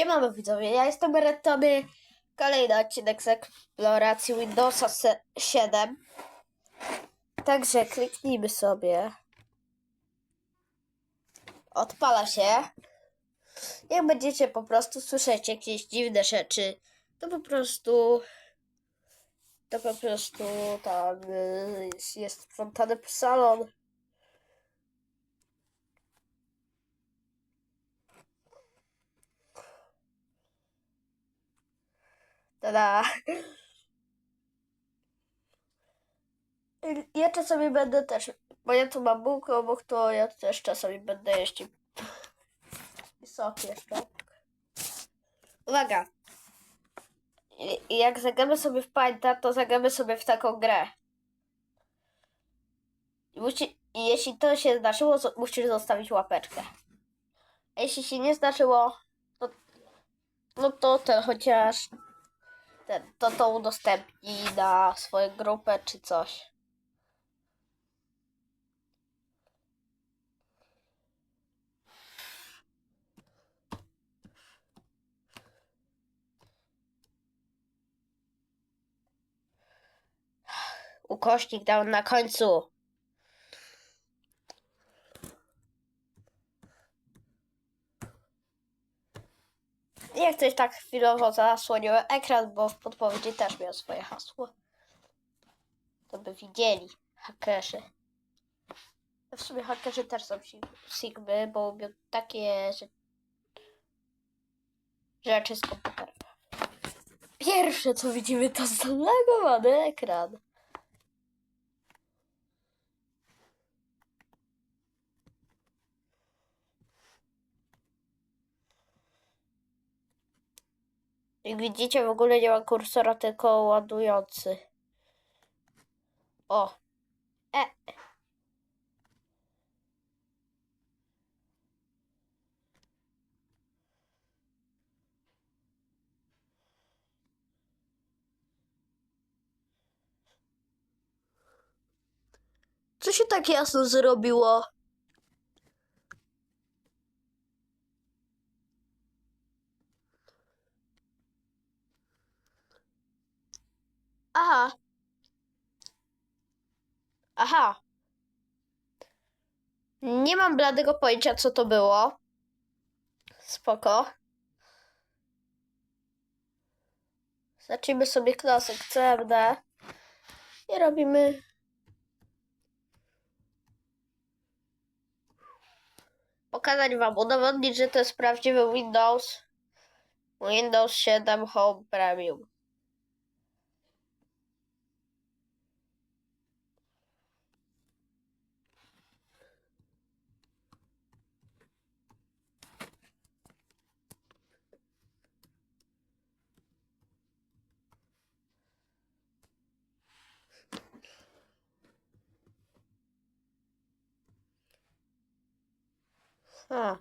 Siemano widzowie, ja jestem Retony. Kolejny odcinek z eksploracji Windowsa se- 7. Także kliknijmy sobie. Odpala się. Jak będziecie po prostu słyszeć jakieś dziwne rzeczy, to po prostu to po prostu tam y, jest, jest sprzątany salon. Tada. Ja czasami będę też, bo ja tu mam bułkę obok, to ja też czasami będę jeść i sok jeszcze. Uwaga. Jak zagramy sobie w Painta, to zagramy sobie w taką grę. Musi, jeśli to się zdarzyło, musisz zostawić łapeczkę. A jeśli się nie zdarzyło, to, no to ten chociaż ten, to to udostępni na swoją grupę czy coś. Ukośnik dał na końcu. Jak coś tak chwilowo zasłoniłem ekran, bo w podpowiedzi też miał swoje hasło. To by widzieli hakerzy. W sumie hakerzy też są sig- Sigmy, bo lubią takie rze- rzeczy z. Pierwsze co widzimy to zalagowany ekran. Jak widzicie, w ogóle nie ma kursora, tylko ładujący. O. E. Co się tak jasno zrobiło? Nie mam bladego pojęcia, co to było. Spoko. Zacznijmy sobie klasyk CMD. I robimy... Pokazać wam, udowodnić, że to jest prawdziwy Windows. Windows 7 Home Premium. A.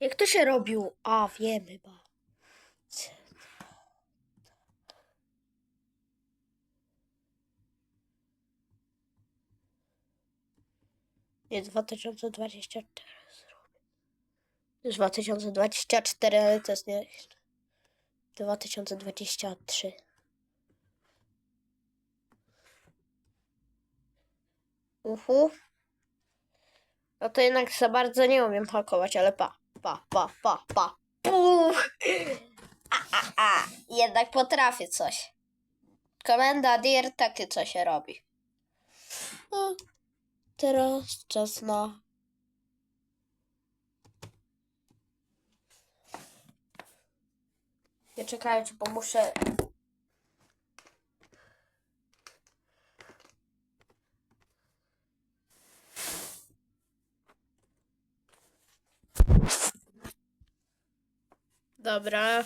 Jak to się robił? A, wiem chyba. Nie, 2024 zrobię. Już 2024, ale to jest nie... 2023. Uhu. No to jednak za bardzo nie umiem hakować, ale pa, pa, pa, pa, pa. Puch! A, a, a. Jednak potrafię coś. Komenda dir takie co się robi. No, teraz czas na... Nie czekajcie, bo muszę... Dobra.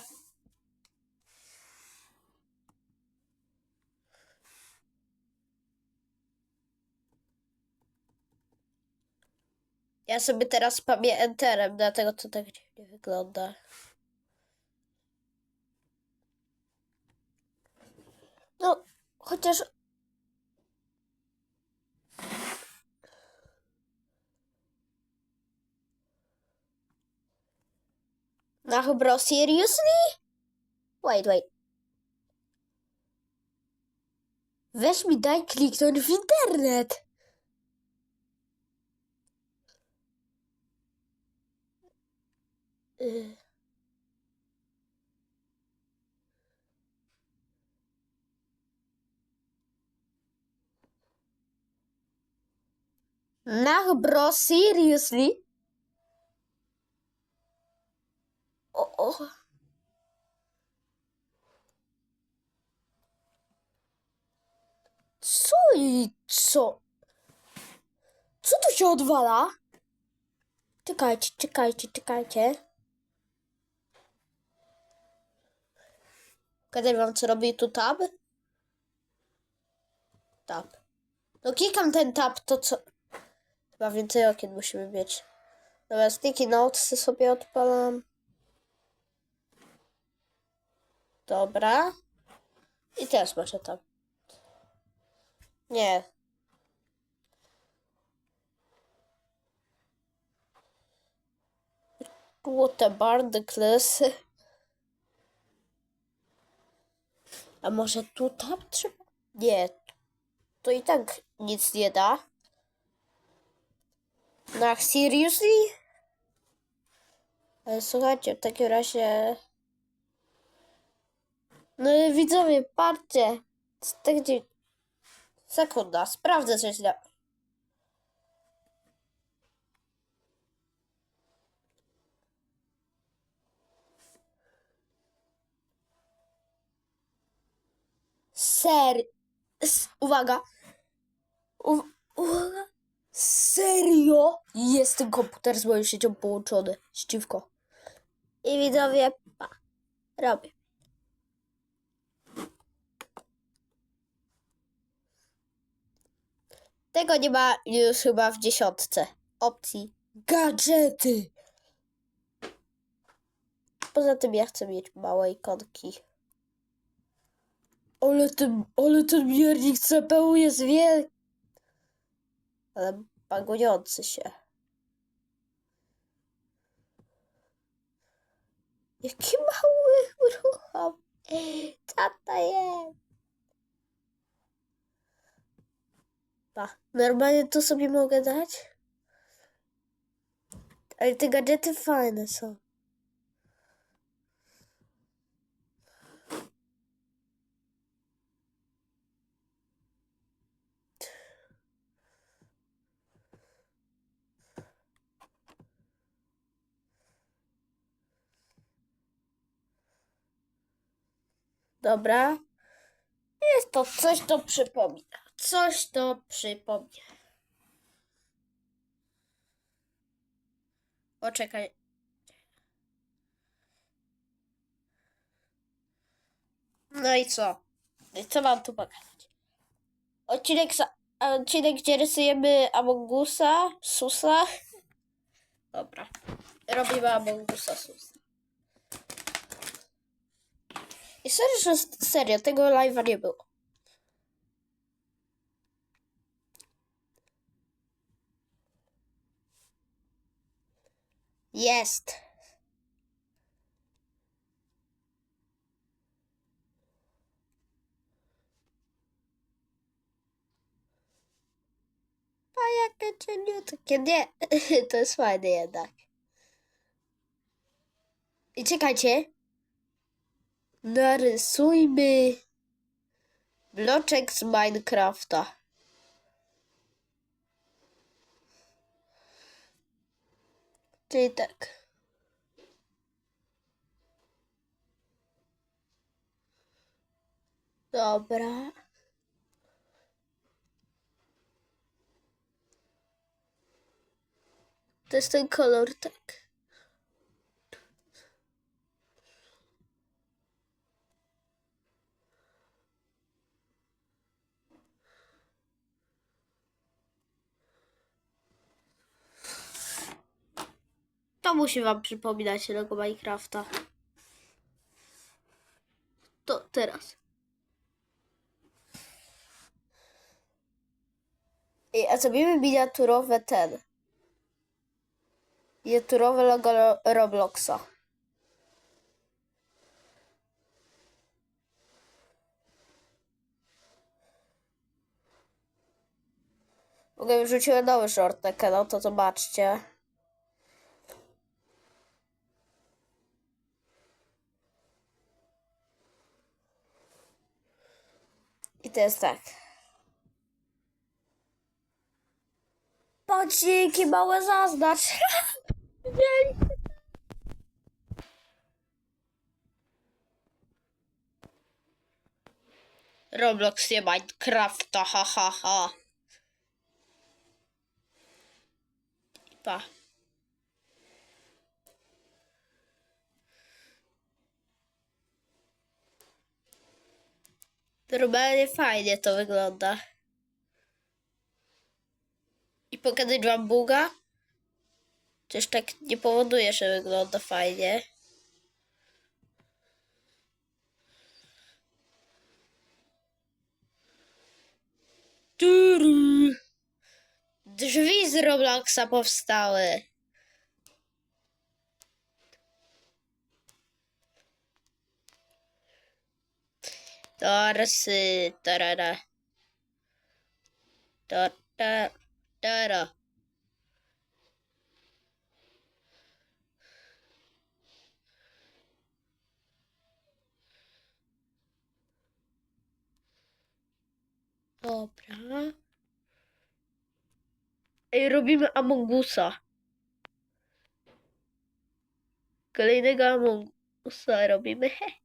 Ja sobie teraz pamię enterem, dlatego to tak dziwnie wygląda. No, chociaż... Naga bro, seriously? Wait, wait. Wesby Dijk klikt op het internet. Eh. Nou, uh. Naga bro, seriously? Co i co? Co tu się odwala? Czekajcie, czekajcie, czekajcie. Pokażę wam, co robi tu tab. Tab. No klikam ten tab, to co... Chyba więcej okien musimy mieć. Dobra, sticky notes sobie odpalam. Dobra. I teraz może tam. Nie. What a klasy. A może tu tam trzeba? Nie. To i tak nic nie da. No, seriously? Słuchajcie, w takim razie... No widzowie, patrzcie. Tak gdzie... Sekunda, sprawdzę coś dla... Ser... Uwaga. Uwaga. Serio? Jest ten komputer z moją siecią połączony. Ściwko. I widzowie, pa. Robię. Tego nie ma już chyba w dziesiątce opcji. Gadżety! Poza tym ja chcę mieć małe ikonki. Ale ten, ale ten miernik CPU jest wielki. Ale bagujący się. Jaki mały ruchom. Co to jest? Pa. Normalnie tu sobie mogę dać? Ale te gadżety fajne są. Dobra. Jest to coś, to przypomina. Coś to przypomina. Poczekaj. No i co? Co mam tu pokazać? Odcinek, odcinek gdzie rysujemy Amongusa, Susa. Dobra. Robimy Amongusa, Susa. I serio, serio, tego live'a nie było. Jest. A jakie cieniutkie. Nie, to jest fajne jednak. I czekajcie. Narysujmy bloczek z Minecrafta. Czyli tak. Dobra. To jest ten kolor, tak. To musi wam przypominać Lego Minecrafta. To teraz. Ej, a zrobimy miniaturowe ten. Miniaturowe logo Robloxa. Mogę wrzuciłem nowy short na kanał, to zobaczcie. To jest tak. Patrzcie, jakie małe zaznacz. Roblox nie Minecrafta, ha ha ha. Pa. Normalnie fajnie to wygląda. I pokazać wam buga? Też tak nie powoduje, że wygląda fajnie. Drzwi z Robloxa powstały. Torsy, tarara. Tor, tar, tara. Dobra. Ej, robimy Amongusa. Kolejnego Amongusa robimy. He.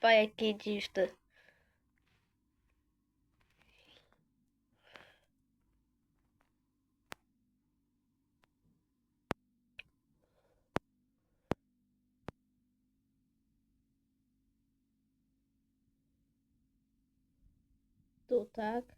Pa jaki dziwny. Tu tak.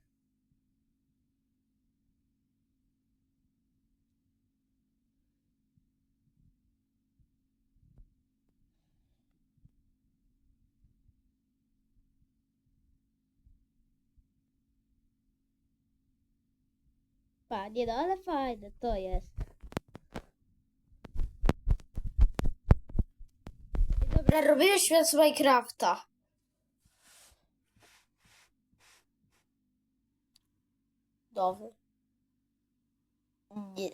Panie, no ale fajne to jest. Dobra, robimy świat z Minecrafta. Nowy. Nie.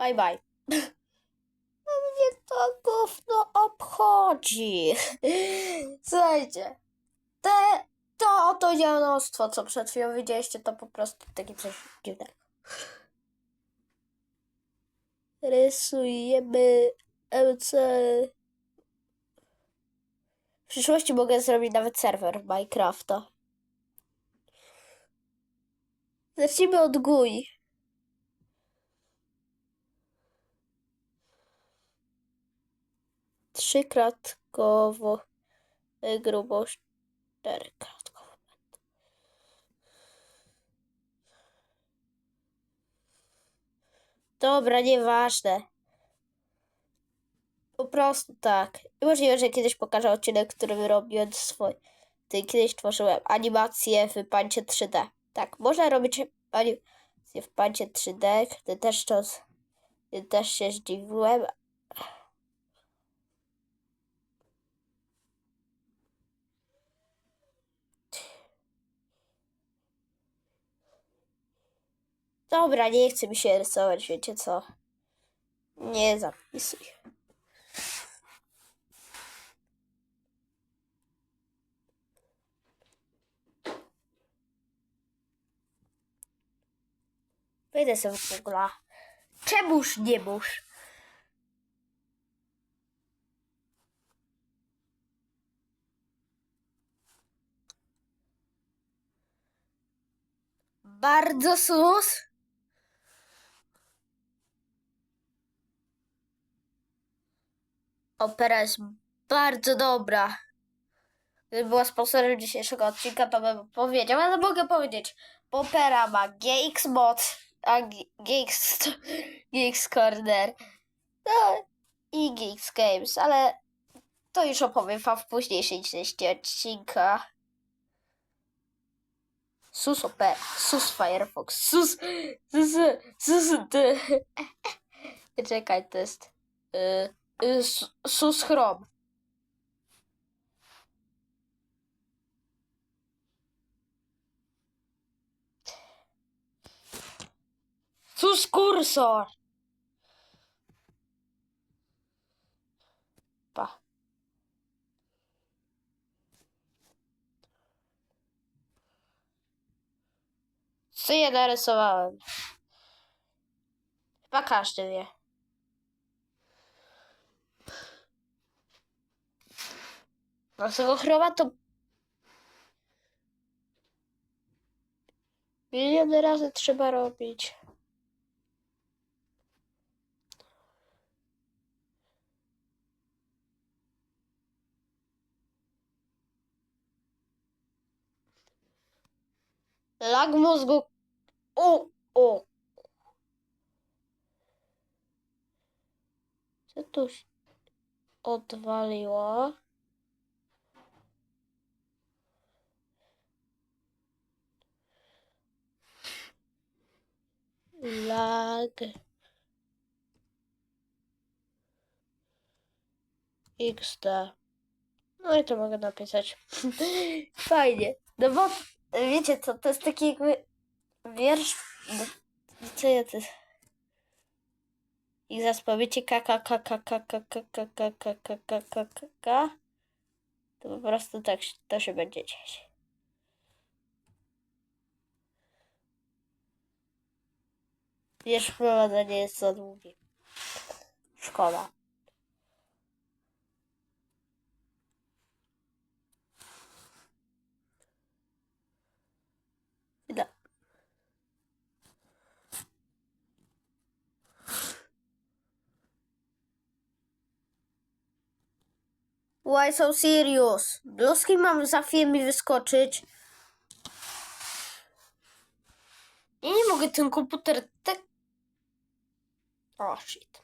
Bye bye. No mnie to gówno obchodzi. Słuchajcie, te, to oto dziadostwo, co przed chwilą widzieliście, to po prostu takie coś dziwnego. Rysujemy MC. W przyszłości mogę zrobić nawet serwer Minecrafta. Zacznijmy od GUI. Trzykratkowo y, grubość czterokratkowo. Dobra, nieważne. Po prostu tak. I możliwe, że kiedyś pokażę odcinek, który robiłem swój. Ty kiedyś tworzyłem animację w pancie 3D. Tak, można robić animację w pancie 3D. Ty też to. Ty też się zdziwiłem, Dobra, nie chce mi się rysować, wiecie co? Nie zapisuj. Wejdę sobie w Google. Czemuż nie mórz? Bardzo sus. Opera jest bardzo dobra. Gdyby była sponsorem dzisiejszego odcinka, to bym powiedział, ale mogę powiedzieć. Popera ma GX Mod, a GX, GX Corner no, i GX Games, ale to już opowiem wam w późniejszej części odcinka. Sus Opera, Sus Firefox, Sus, Sus, Sus. Czekaj, y, Sus- Sus Chrome. Sus Cursor. Pa. Co ja narysowałem? Chyba każdy wie. Z tego chroma to miliony razy trzeba robić. Lag mózgu. O, o. Co tu się odwaliło? Lag. XD. No i to mogę napisać. Fajnie. No bo wiecie co, to jest taki jakby wiersz. no, Co ja to I zaraz powiecie kaka kaka kaka kaka kaka kaka kaka kaka to po prostu tak to się będzie dziać. Wiersz prowadzenie jest za długi. Szkoda. Da. Why so serious? Bluzki mam za mi wyskoczyć. Ja nie mogę ten komputer tak... O, shit.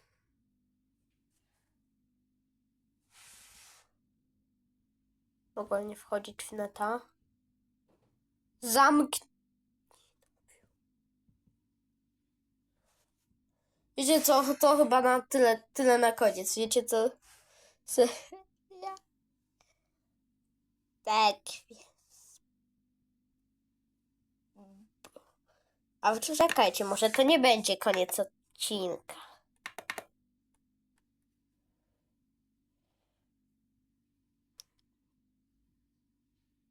Mogę nie wchodzić w neta. Zamk... Wiecie co, to chyba na tyle, tyle na koniec. Wiecie co? co? Ja. Tak. A czekajcie, może to nie będzie koniec odcinka.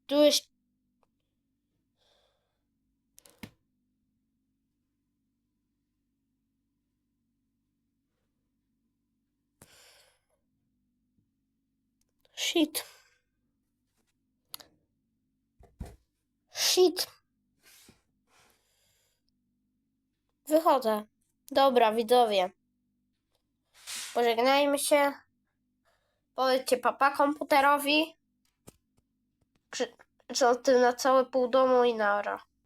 Jest... Shit. Shit. Wychodzę. Dobra, widzowie. Pożegnajmy się. Powiedzcie papa komputerowi. Czy, czy o tym na całe pół domu i nara.